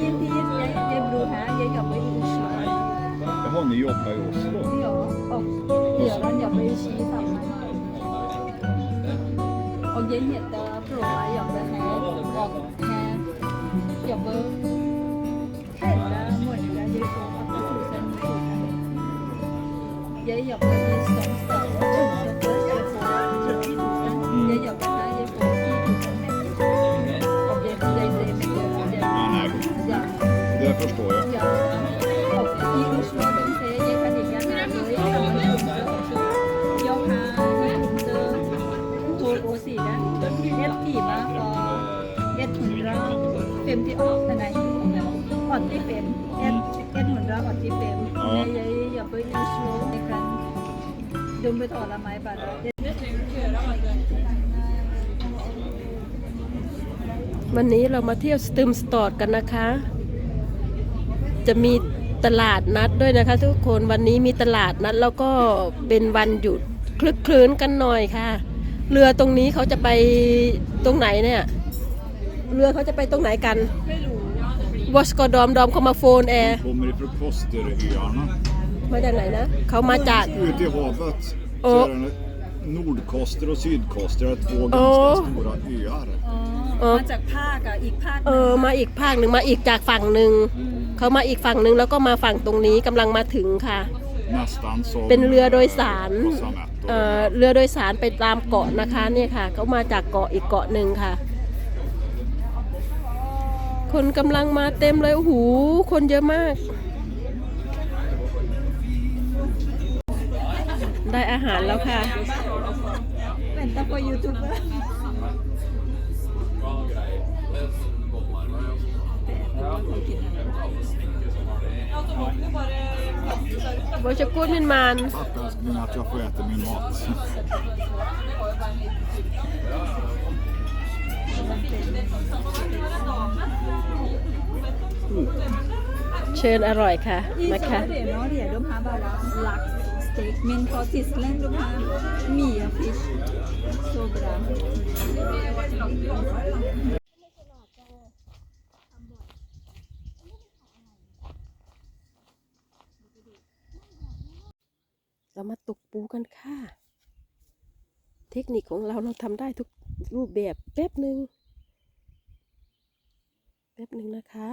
Tid. Jag, bor här. Jag jobbar i Oslo. Jaha, ni jobbar i Oslo? Ja, och Göran jobbar i Kil samma. Och jag heter Flora, jobbar här. Och här jobbar hela månaden. Jag får 8000 i månaden. Jag jobbar i Strömstad och undersköterska. Jag får 30 000. Jag jobbar de betalar mig bara. Det วันนี้เรามาเที่ยวสตึมสตอร์กันนะคะ จะมีตลาดนัดด้วยนะคะ ทุกคนวันนี้มีตลาดนัดแล้วก็เป็นวันหยุดคลึกคลื้นกันหน่อยค่ะ เรือตรงนี้เขาจะไปตรงไหนเนี่ย เรือเขาจะไปตรงไหนกันวอสกอดอมดอมเขามาโฟนแอร์ Kommer ifrån Kosteröarna. มาจากไหนนะเขามาจาก Ute i havet så Ja. är det Nordkoster och Sydkoster, det är två Ja. ganska stora öar. อ๋อ มาจากภาคอะอีกภาคหเอนึ่งอมาอีกภาคหนึ่งมาอีกจากฝั่งหนึ่ง เขามาอีกฝั่งหนึ่งแล้วก็มาฝั่งตรงนี้กำลังมาถึงค่ะ Nästan som เป็นเรือโดยสาร på Sametto. เอ่อเรือโดยสารไปตามเกาะนะคะเนี่ยค่ะ เขามาจากเกาะอีกเกาะหนึ่งค่ะ คนกำลังมาเต็มเลยโอ้โหคนเยอะมาก ได้อาหารแล้วค่ะ Vänta på Youtube. บอชกุดมินมาน Tack älskling att jag får äta min mat. เชิญอร่อยค่ะ I นะคะ Sverige no, det, de har bara lax, steak. Men på Tyskland de har Mia fish. Så bra. เรามาตกปูกันค่ะ เทคนิคของเราเราทำได้ทุกรูปแบบแป๊บหนึ่งแป๊บหนึ่งนะคะ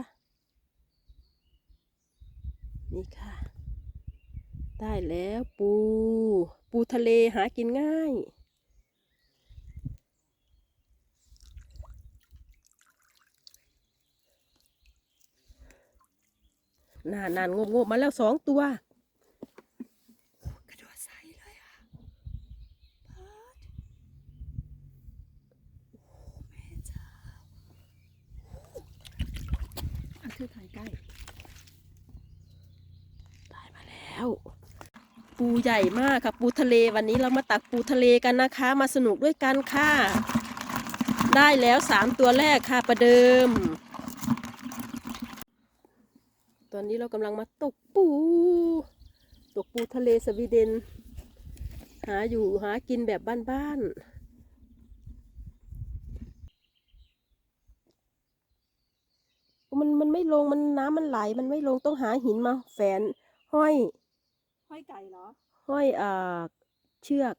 นี่ค่ะ ได้แล้วปู ปูทะเลหากินง่ายนานนานงบงบมาแล้วสองตัว กระโดดใส่เลยอะเพิร์ดโอ้แม่เจ้าอะ คือถ่ายใกล้ได้มาแล้ว ปูใหญ่มากค่ะปูทะเลวันนี้เรามาตักปูทะเลกันนะคะ มาสนุกด้วยกันค่ะ ได้แล้วสามตัวแรกค่ะประเดิม ตอนนี้เรากำลังมาตกปู ตกปูทะเลสวีเดน หาอยู่หากินแบบบ้านๆ มันมันไม่ลงมันน้ำมันไหลมันไม่ลงต้องหาหินมาแฝนห้อยห้อยไก่เหรอ ห้อยอ่าเชือก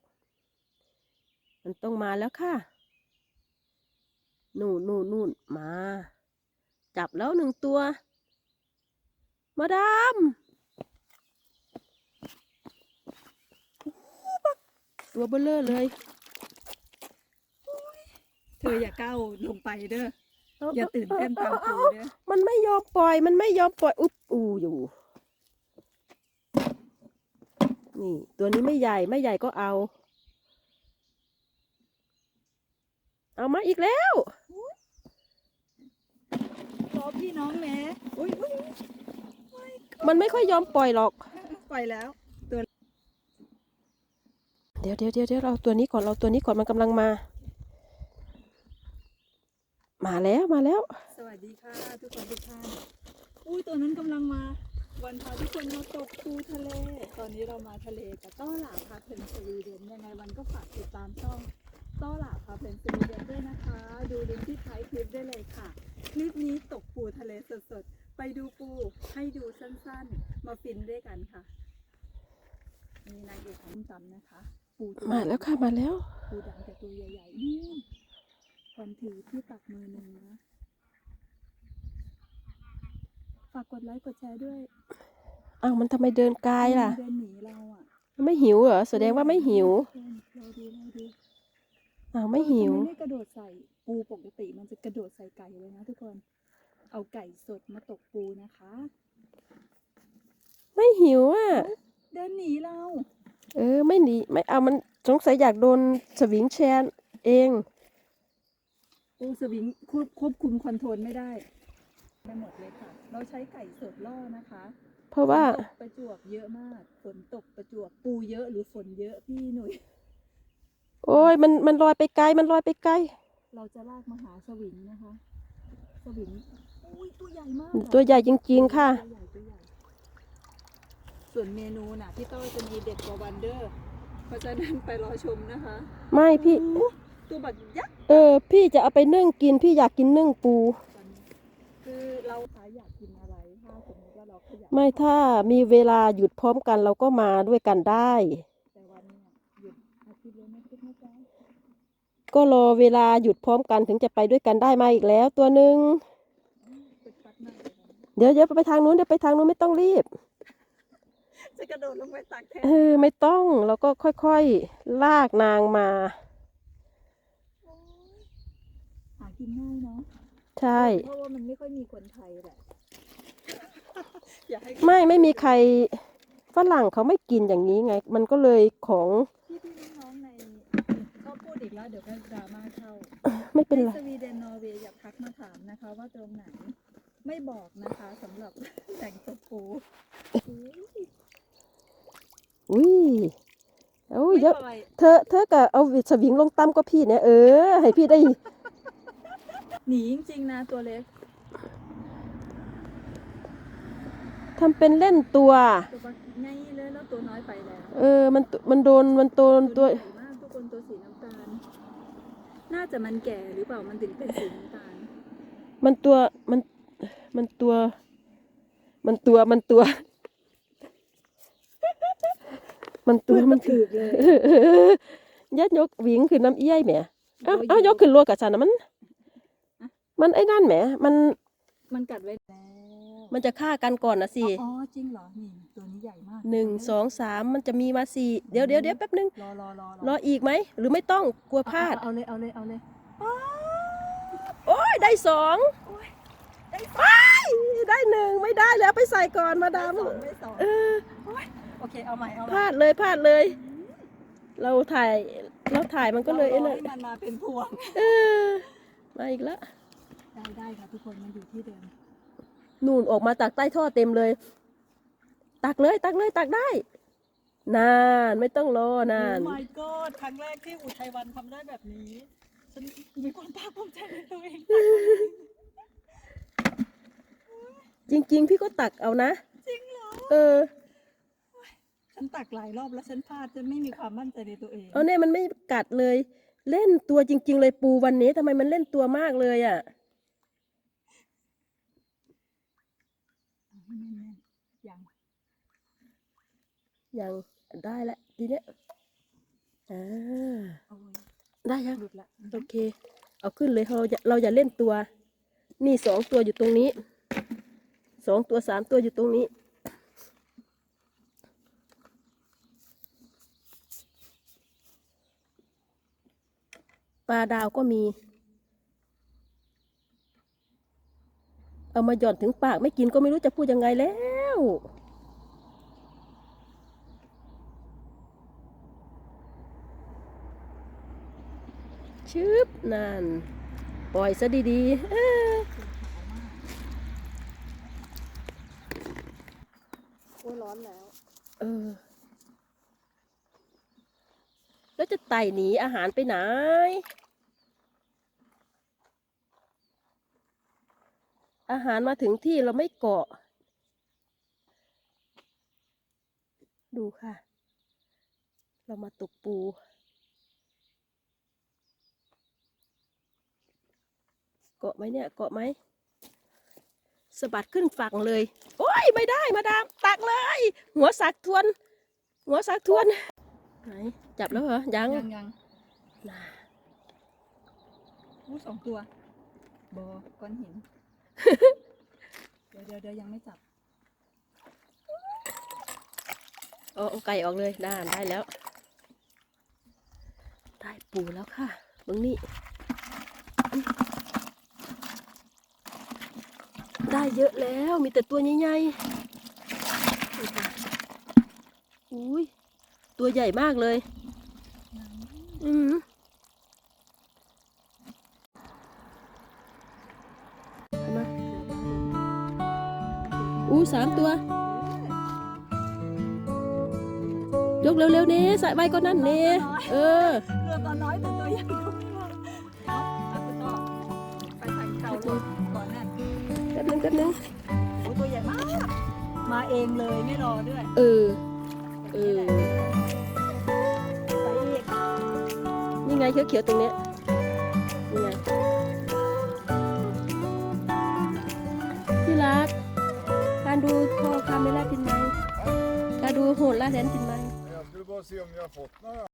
มันต้องมาแล้วค่ะนู่นนู่นนู่นมา จับแล้วหนึ่งตัว มาดามโอ้โหบักตัวเบลเลอร์เลย เธออย่าก้าวลงไปเด้อเอย่าตื่นเต้นตามปูเด้อมันไม่ยอมปล่อย มันไม่ยอมปล่อย อุ๊บอูอยู่ นี่ ตัวนี้ไม่ใหญ่ไม่ใหญ่ก็เอา เอามาอีกแล้วขอพี่น้องแม่อุ้ยอุ้ยมันไม่ค่อยยอมปล่อยหรอก ปล่อยแล้วเดี๋ยวเดี๋ยวเดี๋ยวเดี๋ยวเราตัวนี้ก่อนเราตัวนี้ก่อนมันกำลังมา มาแล้วมาแล้ว สวัสดีค่ะ ทุกคนทุกท่านอุ้ยตัวนั้นกำลังมา วันพาทุกคนมาตกปูทะเล ตอนนี้เรามาทะเลกับต้อหลาพาเพลินสวีเดนยังไงวันก็ฝากติดตามช่องต้อหลาพาเพลินสวีเดนด้วยนะคะ ดูลิงก์ที่ท้ายคลิปได้เลยค่ะ คลิปนี้ตกปูทะเลสดๆสั้นๆ มาฟินด้วยกันค่ะ มีนางเอกของจำนะคะ ปูตัวมาแล้วค่ะมาแล้ว ปูดำแต่ตัวใหญ่ๆนี่วันถือที่ตักมือหนึ่งนะ ฝากกดไลค์กดแชร์ด้วยอ้าวมันทำไมเดินไกลล่ะ เดินหนีเราอะไม่หิวเหรอแสดงว่าไม่หิวเราดูเราดูอ้าวไม่หิว ทำไม่กระโดดใส่ปูปกติมันจะกระโดดใส่ไก่เลยนะทุกคน เอาไก่สดมาตกปูนะคะ ไม่หิวอะ เดินหนีเรา เออไม่หนีไม่เอามันสงสัยอยากโดนสวิงแชนเอง ปูสวิงควบควบคุมคอนโทรลไม่ได้ ไปหมดเลยค่ะ เราใช้ไก่สดล่อนะคะ เพราะว่าฝนตกประจวบเยอะมากฝนตกประจวบปูเยอะหรือฝนเยอะพี่หนุ่ยโอ้ยมันมันลอยไปไกลมันลอยไปไกล เราจะลากมาหาสวิงนะคะสวิงอุ้ยตัวใหญ่มากอะตัวใหญ่จริงๆค่ะตัวใหญ่ตัวใหญ่ส่วนเมนูน่ะพี่ต้อยจะมีเด็ดกว่าวันเดอร์เพราะฉะนั้นไปรอชมนะคะ ไม่พี่อู้ตัวบักยักษ์เออ พี่จะเอาไปนึ่งกินพี่อยากกินนึ่งปูกัน คือเราคะอยากกินอะไรถ้าสมมติว่าเราขยันไม่ถ้ามีเวลาหยุดพร้อมกันเราก็มาด้วยกันได้ แต่วันเนี้ยหยุดอาทิตย์เลยนะพี่นะจ๊ะก็รอเวลาหยุดพร้อมกันถึงจะไปด้วยกันได้มาอีกแล้ว ตัวหนึ่งเป็นปัดมากเลยนะเดี๋ยวเดี๋ยวไปทางนู้นเดี๋ยวไปทางนู้นไม่ต้องรีบ จะกระโดดลงไปตักแทนเออไม่ต้องเราก็ค่อยๆลากนางมา หากินง่ายเนาะ ใช่ เพราะว่ามันไม่ค่อยมีคนไทยแหละอยากให้ไม่ไม่มีใครฝรั่งเขาไม่กินอย่างนี้ไง มันก็เลยของพี่พี่น้องๆในชอบพูดอีกแล้วเดี๋ยวก็ดราม่าเข้าไม่เป็นในไรสวีเดนนอร์เวย์อยากทักมาถามนะคะ ว่าตรงไหนไม่บอกนะคะสำหรับแต่งตกปูอุ้ยโอ้ยไม่เยอะปล่อยเธอเธอก็เอาสวิงลงต่ำก็พี่เนี่ยเออ ให้พี่ได้ หนีจริงๆนะตัวเล็กทำเป็นเล่นตัว ตัวบักไงเลยแล้วตัวน้อยไปแล้วเออ มันมันโดน มันโดนตัว ใหญ่มากทุกคนตัวสีน้ำตาล น่าจะมันแก่หรือเปล่ามันถึงเป็นสีน้ำตาลมันตัว มัน มันตัว มันตัว มันตัว มันตัว มันถือ เลย ยัดยกหวิงคือน้ำเอี้ยแหมเอ้าเอ้ายกขึ้นรัวกับฉันนะมัน มันไอ้นั่นแหม มันมันกัดไว้แล้วมันจะฆ่ากันก่อนนะสิอ๋อจริงเหรอนี่ตัวนี้ใหญ่มากหนึ่งสองสามมันจะมีมาสี่เดี๋ยวเดี๋ยวเดี๋ยวแป๊บนึงรอรอรอรออีกไหมหรือไม่ต้องกลัวพลาดเอาเลยเอาเลยเอาเลยโอ้ยได้สองได้สองว้ายได้หนึ่งไม่ได้แล้วไปใส่ก่อนมาดามได้สองได้สองเออโอเคเอาใหม่เอาใหพม่ลาดเลยพลาดเลย เราถ่ายเราถ่ายมันก็เลยราไอ้รอนั่นให้มันมาเป็นพวงเออมาอีกแล้ว ได้ได้ค่ะทุกคนมันอยู่ที่เดิมนู่นออกมาตักใต้ท่อเต็มเลย ตักเลยตักเลยตักได้ นานไม่ต้องรอนาน โอ้ my god ครั้งแรกที่อุทัยวันทำได้แบบนี้ ฉันมีความภาคภูมิใจในตัวเองจริง ๆ พี่ก็ตักเอานะ จริงเหรอ เออ ฉันตักหลายรอบแล้วฉันพลาดฉันไม่มีความมั่นใจในตัวเอง เอาเนี่ยมันไม่กัดเลย เล่นตัวจริง ๆ เลยปูวันนี้ทำไมมันเล่นตัวมากเลยอะ แน่นๆยังยังได้แล้วทีเนี้ยอ่าโอ้ยได้ยังหลุดละโอเค เอาขึ้นเลยเราอย่าเราอย่าเล่นตัว นี่สองตัวอยู่ตรงนี้สองตัวสามตัวอยู่ตรงนี้ ปลาดาวก็มี เอามาหย่อนถึงปากไม่กินก็ไม่รู้จะพูดยังไงแล้วชึบนั่น ปล่อยซะดีๆเอ้อโอ้ยร้อนแล้ว เออ แล้วจะไต่หนีอาหารไปไหน อาหารมาถึงที่เราไม่เกาะ ดูค่ะ เรามาตกปูเกาะไหมเนี่ยเกาะไหมสะบัดขึ้นฝั่งเลย โอ้ยไม่ได้มาดามตักเลย หัวสักทวน หัวสักทวนไหนจับแล้วเหรอยังยังยังอู้สองตัวบอก้อนหิน เดี๋ยวเดี๋ยวเดี๋ยวยังไม่จับเอาไก่ออกเลยได้ได้แล้ว ได้ปูแล้วค่ะมึงนี่ ได้เยอะแล้วมีแต่ตัวใหญ่ๆอุ้ยตัวใหญ่มากเลย อืม อู้สามตัว ยกเร็วๆเน่ใส่ใบก็นั่นเน่เออเรือตัวน้อยแต่ตัวใหญ่ก็ไม่ว่าเนาะเอาไปต่อไปถ่ายเก่าลงก่อนนั่นแป๊บนึงแป๊บนึงโอ้ตัวใหญ่มาก มาเองเลยไม่รอด้วย เออ เออไปอีกนี่ไงเขียวๆตรงเนี้ยนี่ไงที่รัก การดูพ่อคาเมล่าตินไหมการดูโหดล่าแสนตินไหม Jag skulle bara se om ni har fått några.